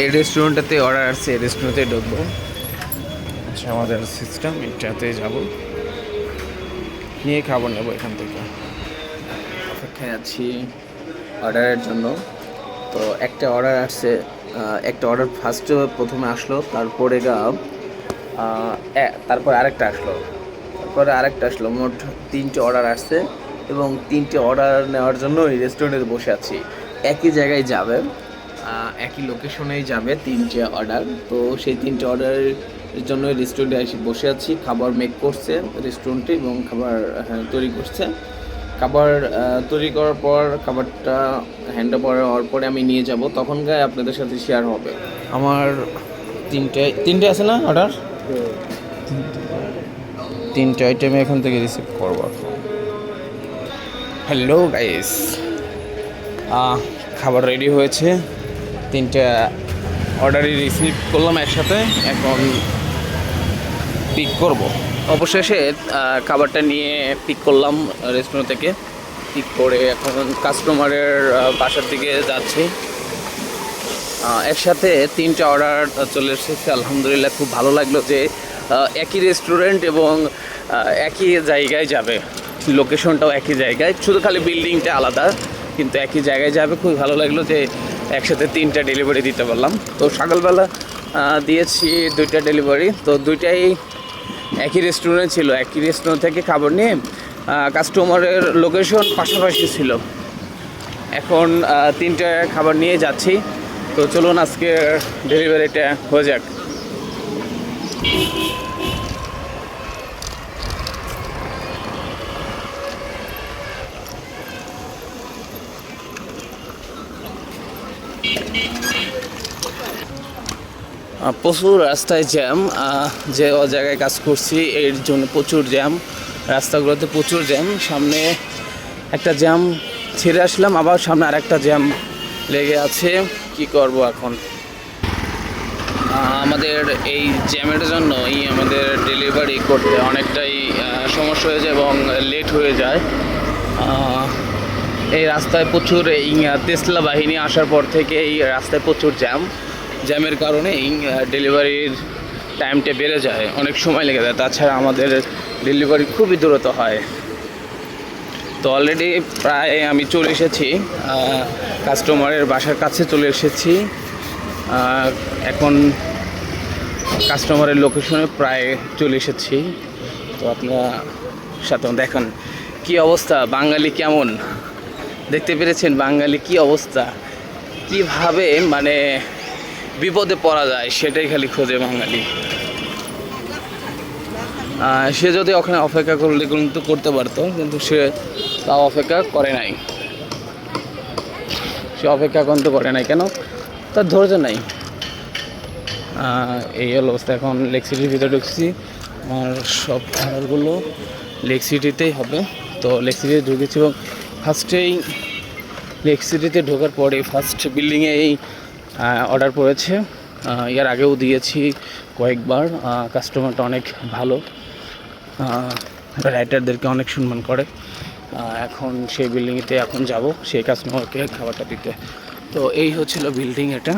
এই রেস্টুরেন্টটাতে অর্ডার আসছে, এই রেস্টুরেন্টে ঢুকবো। আচ্ছা আমাদের সিস্টেম এটাতে যাব। নিয়ে খাবার নেব এখান থেকে। অপেক্ষায় আছি অর্ডারের জন্য। তো একটা অর্ডার আসছে একটা অর্ডার ফার্স্ট প্রথমে আসলো, তারপরে গা তারপর আরেকটা আসলো। তারপরে আরেকটা আসলো, মোট তিনটে অর্ডার আসছে এবং তিনটে অর্ডার নেওয়ার জন্য এই রেস্টুরেন্টে বসে আছি। একই জায়গায় যাবে। একই লোকেশনেই যাবে তিনটে অর্ডার তো সেই তিনটে অর্ডারের জন্য রেস্টুরেন্টে এসে বসে আছি। খাবার মেক করছে রেস্টুরেন্টে এবং খাবার হ্যাঁ, তৈরি করছে। খাবার তৈরি করার পর খাবারটা হ্যান্ড ওভার হওয়ার পরে আমি নিয়ে যাব। তখন গায়ে আপনাদের সাথে শেয়ার হবে। আমার তিনটে তিনটে আছে না অর্ডার তিনটে আইটেমে এখান থেকে রিসিভ করব। হ্যালো গাইস খাবার রেডি হয়েছে। তিনটা অর্ডারই রিসিভ করলাম একসাথে, এখন পিক করব। অবশেষে খাবারটা নিয়ে পিক করলাম রেস্টুরেন্ট থেকে। পিক করে এখন কাস্টমারের বাসার দিকে যাচ্ছি। একসাথে তিনটা অর্ডার চলে এসেছে। আলহামদুলিল্লাহ খুব ভালো লাগল যে একই রেস্টুরেন্ট এবং একই জায়গায় যাবে। লোকেশনটাও একই জায়গায়। শুধু খালি বিল্ডিংটা আলাদা, কিন্তু একই জায়গায় যাবে। খুব ভালো লাগল যে একসাথে তিনটা ডেলিভারি দিতে পারলাম তো সকালবেলা দিয়েছি দুইটা ডেলিভারি তো দুইটাই একই রেস্টুরেন্ট ছিল। একই রেস্টুরেন্ট থেকে খাবার নিয়ে কাস্টমারের লোকেশন পাশাপাশি ছিল। এখন তিনটে খাবার নিয়ে যাচ্ছি। তো চলুন আজকে ডেলিভারিটা হয়ে যাক। প্রচুর রাস্তায় জ্যাম যে জায়গায় কাজ করছি, এর জন্য প্রচুর জ্যাম রাস্তাগুলোতে প্রচুর জ্যাম সামনে একটা জ্যাম ছেড়ে আসলাম, আবার সামনে আর একটা জ্যাম লেগে আছে। কি করব এখন? আমাদের এই জ্যামের জন্যই আমাদের ডেলিভারি করতে অনেকটাই সমস্যা হয়ে যায় এবং লেট হয়ে যায়। এই রাস্তায় প্রচুর এই তেসলা বাহিনী আসার পর থেকে এই রাস্তায় প্রচুর জ্যাম। জ্যামের কারণে এই ডেলিভারির টাইমটা বেড়ে যায়, অনেক সময় লেগে যায়। তাছাড়া আমাদের ডেলিভারি খুবই দূরত হয়। তো অলরেডি প্রায় আমি চলে এসেছি কাস্টমারের বাসার কাছে চলে এসেছি। এখন কাস্টমারের লোকেশনে প্রায় চলে এসেছি। তো আপনারা সাথে দেখেন কি অবস্থা? বাঙালি কেমন? দেখতে পেরেছেন বাঙালি কি অবস্থা? কীভাবে মানে বিপদে পড়া যায় সেটাই খালি খোঁজে বাঙালি। সে যদি ওখানে অপেক্ষা করলে কিন্তু করতে পারতো, কিন্তু সে তা অপেক্ষা করে নাই। সে অপেক্ষা কিন্তু করে নাই। কেন? তার ধৈর্য নাই। এই হলো অবস্থা। এখন লেক সিটির ভিতরে ঢুকছি। আমার সব অর্ডারগুলো লেক সিটিতেই হবে। তো লেক সিটিতে ঢুকেছি এবং ফার্স্টেই লেক সিটিতে ঢোকার পরে ফার্স্ট বিল্ডিংয়েই অর্ডার পড়েছে। এর আগেও দিয়েছি কয়েকবার। কাস্টমারটা অনেক ভালো। রাইটারদেরকে অনেক সম্মান করে। এখন সেই বিল্ডিংয়েতে এখন যাব, সেই কাস্টমারকে খাবারটা দিতে। তো এই হচ্ছিল বিল্ডিং এটা।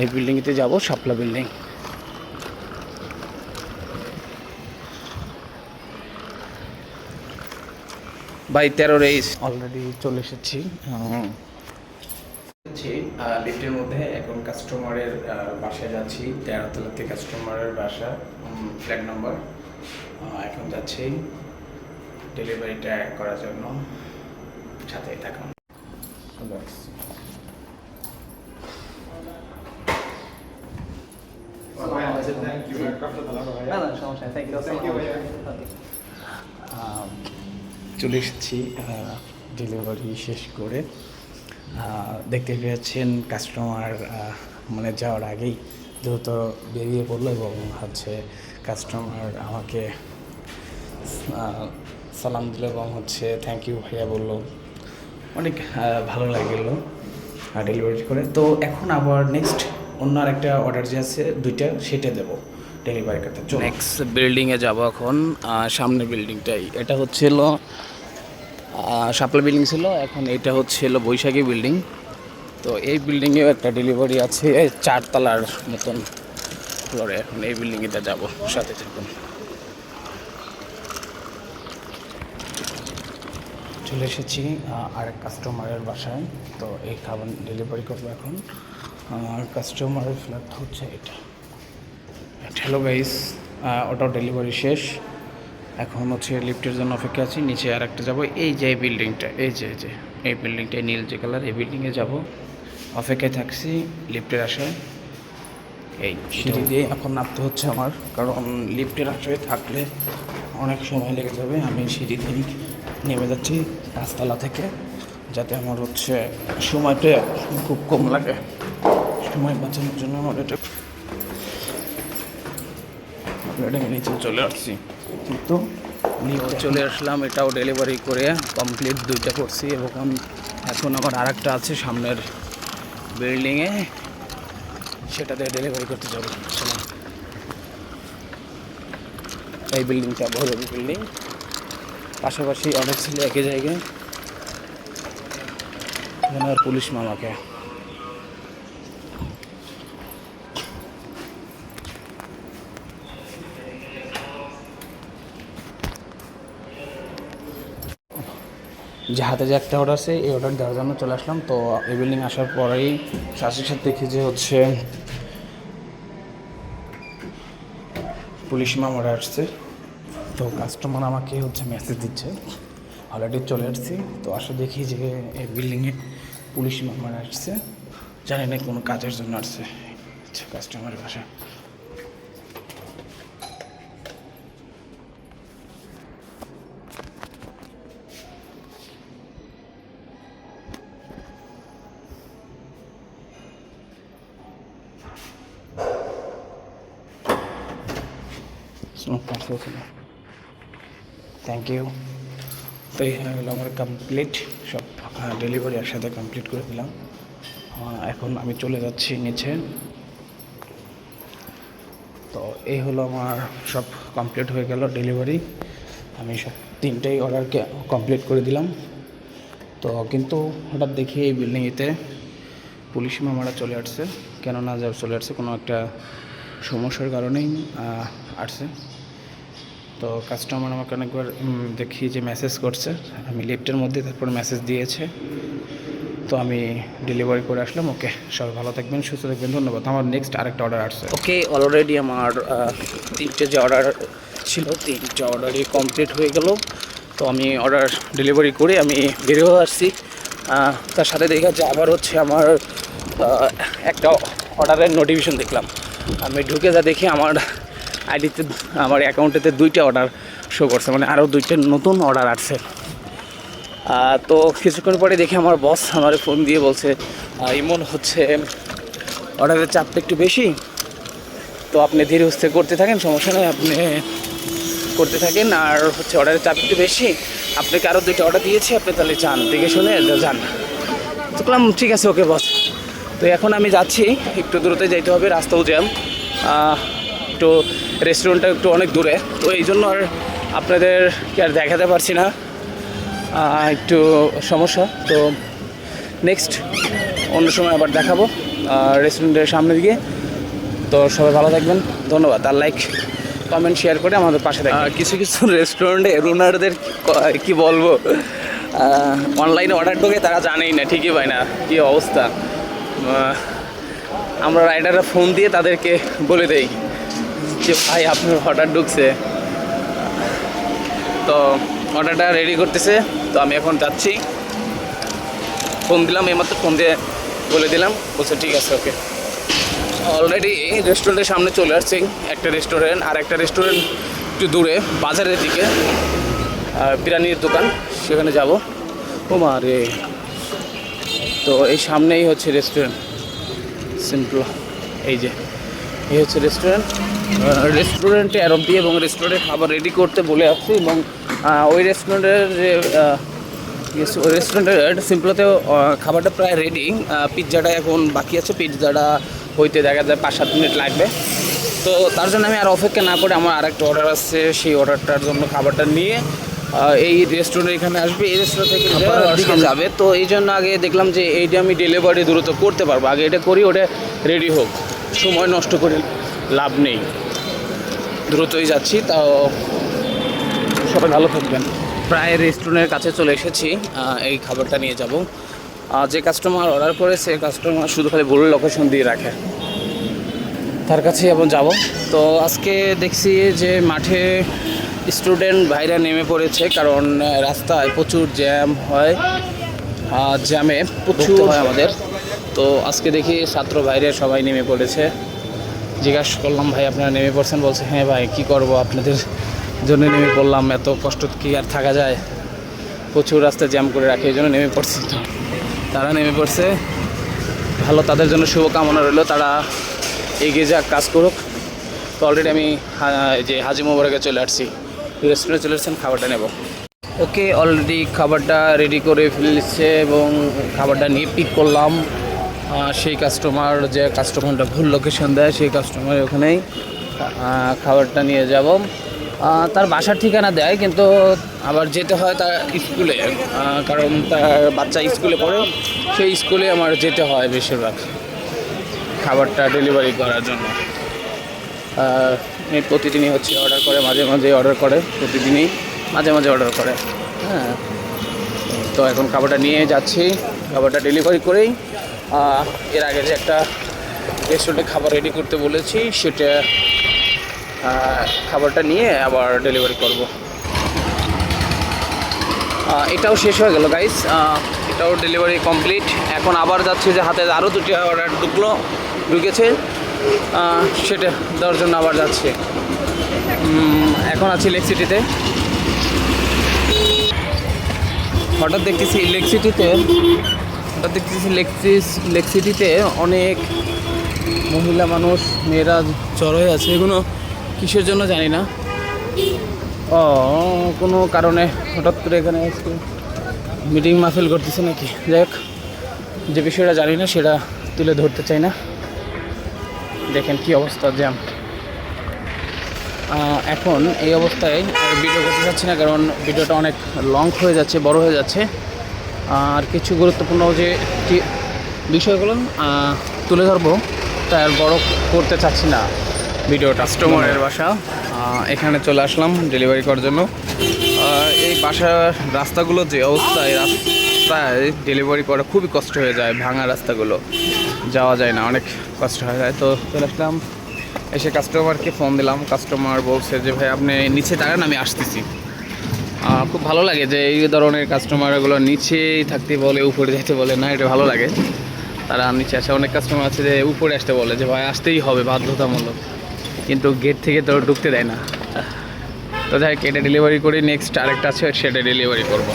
এই বিল্ডিংতে যাব শাপলা বিল্ডিং বাই তেরো রেইস। অলরেডি চলে এসেছি। লিফটের মধ্যে এখন কাস্টমারের বাসায় যাচ্ছি। তেরোতলাতে কাস্টমারের বাসা ফ্ল্যাট নাম্বার এখন যাচ্ছি ডেলিভারিটা করার জন্য। সাথে থাকুন। আহ, চলে এসেছি ডেলিভারি শেষ করে। দেখতে পেয়েছেন কাস্টমার মানে যাওয়ার আগেই দ্রুত বেরিয়ে পড়ল এবং হচ্ছে কাস্টমার আমাকে সালাম দিল এবং হচ্ছে থ্যাংক ইউ ভাইয়া বলল। অনেক ভালো লাগল ডেলিভারি করে। তো এখন আবার নেক্সট অন্য আরেকটা অর্ডার যে আছে, দুইটা সেটা দেবো। ডেলিভারি করতে নেক্সট বিল্ডিংয়ে যাব এখন। সামনের বিল্ডিংটাই এটা হচ্ছিল আহ, বিল্ডিং ছিল এখন এটা হচ্ছিল বৈশাখী বিল্ডিং তো এই বিল্ডিংয়েও একটা ডেলিভারি আছে চারতলার মতন ফ্লোরে এখন এই বিল্ডিংয়েটা যাব সাথে থাকুন। চলে এসেছি আরেক কাস্টমারের বাসায়। তো এই খাবার ডেলিভারি করব এখন। আমার কাস্টমারের ফ্ল্যাট হচ্ছে এটা। হ্যালো গাইস ওটাও ডেলিভারি শেষ। এখন হচ্ছে লিফটের জন্য অপেক্ষা আছি নিচে আর একটা যাব। এই যে এই বিল্ডিংটা এই যে এই যে এই বিল্ডিংটা নীল যে কালার এই বিল্ডিংয়ে যাব। অপেক্ষায় থাকছি লিফটের আশায় এই সিঁড়ি দিয়ে এখন নামতে হচ্ছে আমার কারণ লিফটের আশায় থাকলে অনেক সময় লেগে যাবে। আমি সিঁড়ি দিয়ে নেমে যাচ্ছি পাঁচতলা থেকে যাতে আমার হচ্ছে সময়টা খুব কম লাগে। সময় বাঁচানোর জন্য আমার এটা আমি নিচে চলে আসছি। কিন্তু নিচে চলে আসলাম এটাও ডেলিভারি করে কমপ্লিট দুইটা করছি এবং এখন আমার আর একটা আছে সামনের বিল্ডিংয়ে সেটাতে ডেলিভারি করতে যাব। এই বিল্ডিংটা বড় বিল্ডিং পাশাপাশি অনেক ছিল একই জায়গায়। পুলিশ মামাকে। যে হাতে যে একটা অর্ডার আছে, এই অর্ডার দেওয়ার জন্য চলে আসলাম। তো এই বিল্ডিং আসার পরেই শাসির সাথে দেখি যে হচ্ছে পুলিশ মামার আসছে। তো কাস্টমার আমাকে হচ্ছে মেসেজ দিচ্ছে। অলরেডি চলে আসছি। তো আসে দেখি যে এই বিল্ডিংয়ে পুলিশ মামার আসছে। জানি না কোনো কাজের জন্য আসছে। আচ্ছা কাস্টমারের বাসা থ্যাংক ইউ তো হয়ে গেলো আমার কমপ্লিট সব ডেলিভারি একসাথে কমপ্লিট করে দিলাম। এখন আমি চলে যাচ্ছি নিচে। তো এই হলো আমার সব কমপ্লিট হয়ে গেল ডেলিভারি আমি সব তিনটেই অর্ডারকে কমপ্লিট করে দিলাম। তো কিন্তু হঠাৎ দেখি এই বিল্ডিংয়েতে পুলিশ মামারা চলে আসছে। কেননা চলে আসছে, কোনো একটা সমস্যার কারণেই আসছে। তো কাস্টমার আমাকে অনেকবার দেখি যে মেসেজ করছে। আমি লিফটের মধ্যে তারপর মেসেজ দিয়েছে। তো আমি ডেলিভারি করে আসলাম। ওকে, সবাই ভালো থাকবেন, সুস্থ থাকবেন। ধন্যবাদ। আমার নেক্সট আরেকটা অর্ডার আসছে। ওকে অলরেডি আমার তিনটে যে অর্ডার ছিল, তিনটে অর্ডারই কমপ্লিট হয়ে গেল। তো আমি অর্ডার ডেলিভারি করে আমি বেরিয়েও আসছি। তার সাথে দেখা যে আবার হচ্ছে আমার একটা অর্ডারের নোটিফিকেশন দেখলাম। আমি ঢুকে যা দেখি আমার আইডিতে আমার অ্যাকাউন্টেতে দুইটা অর্ডার শো করছে মানে আরও দুইটা নতুন অর্ডার আসছে। তো কিছুক্ষণ পরে দেখি আমার বস আমার ফোন দিয়ে বলছে ইমন হচ্ছে অর্ডারের চাপটা একটু বেশি, তো আপনি ধীরে সুস্থে করতে থাকেন, সমস্যা নেই, আপনি করতে থাকেন, আর হচ্ছে অর্ডারের চাপ একটু বেশি আপনাকে আরও দুইটা অর্ডার দিয়েছি, আপনি তাহলে যান, দেখে শুনে যান। তো বললাম, ঠিক আছে ওকে বস তো এখন আমি যাচ্ছি, একটু দূরতে যাইতে হবে, রাস্তাও জ্যাম একটু রেস্টুরেন্টটা একটু অনেক দূরে। তো এই জন্য আর আপনাদের কি আর দেখাতে পারছি না। একটু সমস্যা। তো নেক্সট অন্য সময় আবার দেখাবো রেস্টুরেন্টের সামনে দিকে। তো সবাই ভালো থাকবেন। ধন্যবাদ। আর লাইক কমেন্ট শেয়ার করে আমাদের পাশে থাকবেন। কিছু কিছু রেস্টুরেন্টে রুনারদের কি বলব? অনলাইনে অর্ডার ঢোকে তারা জানেই না, ঠিকই পায় না। কি অবস্থা? আমরা রাইডাররা ফোন দিয়ে তাদেরকে বলে দেই। যে ভাই, আপনার অর্ডার ঢুকছে। তো অর্ডারটা রেডি করতেছে। তো আমি এখন যাচ্ছি। ফোন দিলাম এইমাত্র ফোন দিয়ে বলে দিলাম। বলছে, ঠিক আছে ওকে অলরেডি রেস্টুরেন্টের সামনে চলে আসছি। একটা রেস্টুরেন্ট আর একটা রেস্টুরেন্ট একটু দূরে, বাজারের দিকে। বিরিয়ানির দোকান, সেখানে যাব। ও মা রে। তো এই সামনেই হচ্ছে রেস্টুরেন্ট সিম্পল এই যে, এই হচ্ছে রেস্টুরেন্ট রেস্টুরেন্টে অ্যারব দিয়ে এবং রেস্টুরেন্টে খাবার রেডি করতে বলে আসছি এবং ওই রেস্টুরেন্টের যে ওই রেস্টুরেন্টের সিম্পলতে খাবারটা প্রায় রেডি পিৎজাটা এখন বাকি আছে। পিৎজাটা হইতে দেখা যায় পাঁচ সাত মিনিট লাগবে। তো তার জন্য আমি আর অপেক্ষা না করে আমার আরেকটা অর্ডার আসছে সেই অর্ডারটার জন্য খাবারটা নিয়ে এই রেস্টুরেন্ট এখানে আসবে। এই রেস্টুরেন্ট থেকে দিকে যাবে। তো এই জন্য আগে দেখলাম যে এইটা আমি ডেলিভারি দ্রুত করতে পারব। আগে এটা করি ওটা রেডি হোক। সময় নষ্ট করে লাভ নেই। দ্রুতই যাচ্ছি তাও সবাই ভালো থাকবেন। প্রায় রেস্টুরেন্টের কাছে চলে এসেছি এই খাবারটা নিয়ে যাব। যে কাস্টমার অর্ডার করে সে কাস্টমার শুধু খালি ভুল লোকেশন দিয়ে রাখে। তার কাছে এবং যাব। তো আজকে দেখছি যে মাঠে স্টুডেন্ট ভাইরা নেমে পড়েছে কারণ রাস্তায় প্রচুর জ্যাম হয় জ্যামে প্রচুর হয় আমাদের। তো আজকে দেখি ছাত্র ভাইরা সবাই নেমে পড়েছে। জিজ্ঞাসা করলাম, ভাই, আপনারা নেমে পড়ছেন? বলছে হ্যাঁ ভাই, কি করব? আপনাদের জন্য নেমে পড়লাম। এত কষ্ট কি আর থাকা যায়? প্রচুর রাস্তায় জ্যাম করে রাখে, এই জন্য নেমে পড়ছি। তারা নেমে পড়ছে। ভালো তাদের জন্য শুভকামনা রইল। তারা এগিয়ে যাক, কাজ করুক। তো অলরেডি আমি যে হাজি মোবারকে চলে আসছি। রেস্টুরেন্টে চলে আসছেন, খাবারটা নেব। ওকে অলরেডি খাবারটা রেডি করে ফেলেছে এবং খাবারটা নিয়ে পিক করলাম। সেই কাস্টমার যে কাস্টমারটা ভুল লোকেশন দেয়, সেই কাস্টমার ওখানেই খাবারটা নিয়ে যাব। তার বাসার ঠিকানা দেয়, কিন্তু আবার যেতে হয় তার স্কুলে কারণ তার বাচ্চা স্কুলে পড়ে, সেই স্কুলে আমার যেতে হয় বেশিরভাগ খাবারটা ডেলিভারি করার জন্য। প্রতিদিনই হচ্ছে অর্ডার করে, মাঝে মাঝে অর্ডার করে, প্রতিদিনই মাঝে মাঝে অর্ডার করে। হ্যাঁ তো এখন খাবারটা নিয়ে যাচ্ছি, খাবারটা ডেলিভারি করেই এর আগে যে একটা রেস্টুরেন্টে খাবার রেডি করতে বলেছি, সেটা খাবারটা নিয়ে আবার ডেলিভারি করব। এটাও শেষ হয়ে গেল গাইস এটাও ডেলিভারি কমপ্লিট এখন আবার যাচ্ছে যে হাতে আরও দুটি অর্ডার ঢুকলো, ঢুকেছে। সেটা দেওয়ার জন্য আবার যাচ্ছে। এখন আছি লেক সিটিতে হঠাৎ দেখতেছি লেক হঠাৎ দেখতেছি লেকসিস লেক সিটিতে অনেক মহিলা মানুষ, মেয়েরা জড়ো হয়ে আছে। এগুলো কিসের জন্য জানি না। ও, কোনো কারণে হঠাৎ করে এখানে আজকে মিটিং মাহফিল করতেছে নাকি? যাই হোক, যে বিষয়টা জানি না, সেটা তুলে ধরতে চাই না। দেখেন কি অবস্থা জ্যাম। এখন এই অবস্থায় ভিডিও করতে চাচ্ছি না, কারণ ভিডিওটা অনেক লং হয়ে যাচ্ছে, বড় হয়ে যাচ্ছে। আর কিছু গুরুত্বপূর্ণ যে বিষয়গুলো তুলে ধরবো। তাই আর বড় করতে চাচ্ছি না ভিডিওটা। কাস্টমারের বাসা। এখানে চলে আসলাম ডেলিভারি করার জন্য। এই বাসার রাস্তাগুলো যে অবস্থা এই রাস্তায় ডেলিভারি করা খুবই কষ্ট হয়ে যায় ভাঙা রাস্তাগুলো। যাওয়া যায় না অনেক কষ্ট হয়ে যায়। তো চলে আসলাম এসে কাস্টমারকে ফোন দিলাম। কাস্টমার বলছে যে ভাই আপনি নিচে দাঁড়ান আমি আসতেছি। খুব ভালো লাগে যে এই ধরনের কাস্টমারগুলো নিচেই থাকতে বলে উপরে যেতে বলে না এটা ভালো লাগে। তারা নিচে আসে অনেক কাস্টমার আছে যে উপরে আসতে বলে যে ভাই আসতেই হবে বাধ্যতামূলক। কিন্তু গেট থেকে তো ঢুকতে দেয় না। তো যাই হোক, এটা ডেলিভারি করি নেক্সট আরেকটা আছে সেটা ডেলিভারি করব।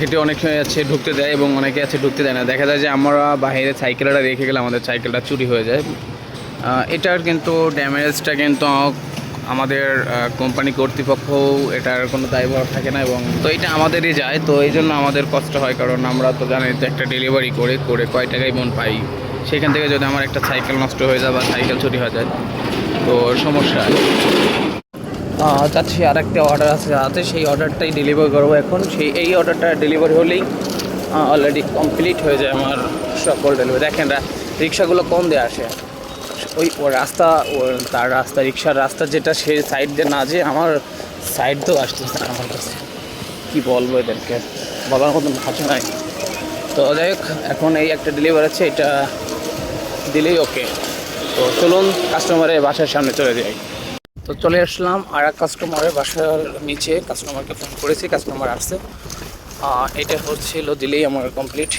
গেটে অনেক সময় আছে ঢুকতে দেয় এবং অনেকে আছে ঢুকতে দেয় না। দেখা যায় যে আমরা বাইরে সাইকেলটা রেখে গেলে আমাদের সাইকেলটা চুরি হয়ে যায়। এটার কিন্তু ড্যামেজটা কিন্তু আমাদের কোম্পানি কর্তৃপক্ষ এটার কোনো দায়ভার থাকে না এবং তো এটা আমাদেরই যায়, তো এই জন্য আমাদের কষ্ট হয় কারণ আমরা তো জানি তো একটা ডেলিভারি করে করে কয় টাকায় মন পাই। সেখান থেকে যদি আমার একটা সাইকেল নষ্ট হয়ে যায় বা সাইকেল চুরি হয়ে যায়, তো সমস্যা। যাচ্ছি আর একটা অর্ডার আছে হাতে সেই অর্ডারটাই ডেলিভার করব এখন। সেই, এই অর্ডারটা ডেলিভারি হলেই অলরেডি কমপ্লিট হয়ে যায় আমার সকল ডেলিভারি দেখেন রিক্সাগুলো কম দিয়ে আসে। ওই ও রাস্তা, ও তার রাস্তা, রিক্সার রাস্তা যেটা সে সাইড দিয়ে না যে আমার সাইড তো আসতেছে না আমার কাছে। কী বলব এদেরকে? বলার মতন ভাষা নাই। তো যাই হোক, এখন এই একটা ডেলিভার আছে, এটা দিলেই ওকে তো চলুন কাস্টমারের বাসার সামনে চলে যাই। তো চলে আসলাম আর এক কাস্টমারের বাসার নিচে। কাস্টমারকে ফোন করেছি কাস্টমার আসছে। এটা হচ্ছিল দিলেই আমার কমপ্লিট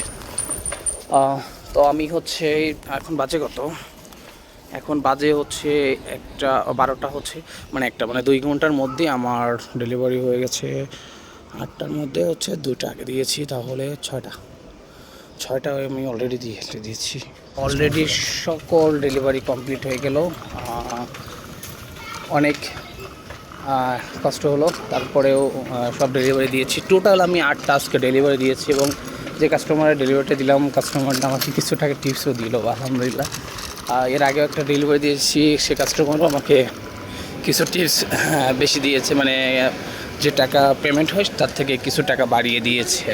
তো আমি হচ্ছে, এখন বাজে কত? এখন বাজে হচ্ছে একটা, বারোটা হচ্ছে মানে একটা মানে দুই ঘণ্টার মধ্যে আমার ডেলিভারি হয়ে গেছে। আটটার মধ্যে হচ্ছে দুটা আগে দিয়েছি, তাহলে ছয়টা। ছয়টা আমি অলরেডি দিয়ে দিয়েছি। অলরেডি সকল ডেলিভারি কমপ্লিট হয়ে গেল। অনেক কষ্ট হলো। তারপরেও সব ডেলিভারি দিয়েছি। টোটাল আমি আটটা আজকে ডেলিভারি দিয়েছি এবং যে কাস্টমারের ডেলিভারিটা দিলাম কাস্টমারটা আমাকে কিছু টাকা টিপসও দিল, আলহামদুলিল্লাহ। এর আগেও একটা ডেলিভারি দিয়েছি, সে কাস্টমারও আমাকে কিছু টিপস বেশি দিয়েছে মানে যে টাকা পেমেন্ট হয়, তার থেকে কিছু টাকা বাড়িয়ে দিয়েছে।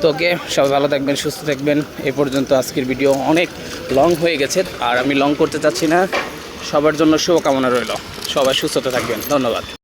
তো ওকে, সবাই ভালো থাকবেন, সুস্থ থাকবেন। এ পর্যন্ত আজকের ভিডিও অনেক লং হয়ে গেছে, আর আমি লং করতে চাচ্ছি না। সবার জন্য শুভকামনা রইল। সবাই সুস্থতা থাকবেন। ধন্যবাদ।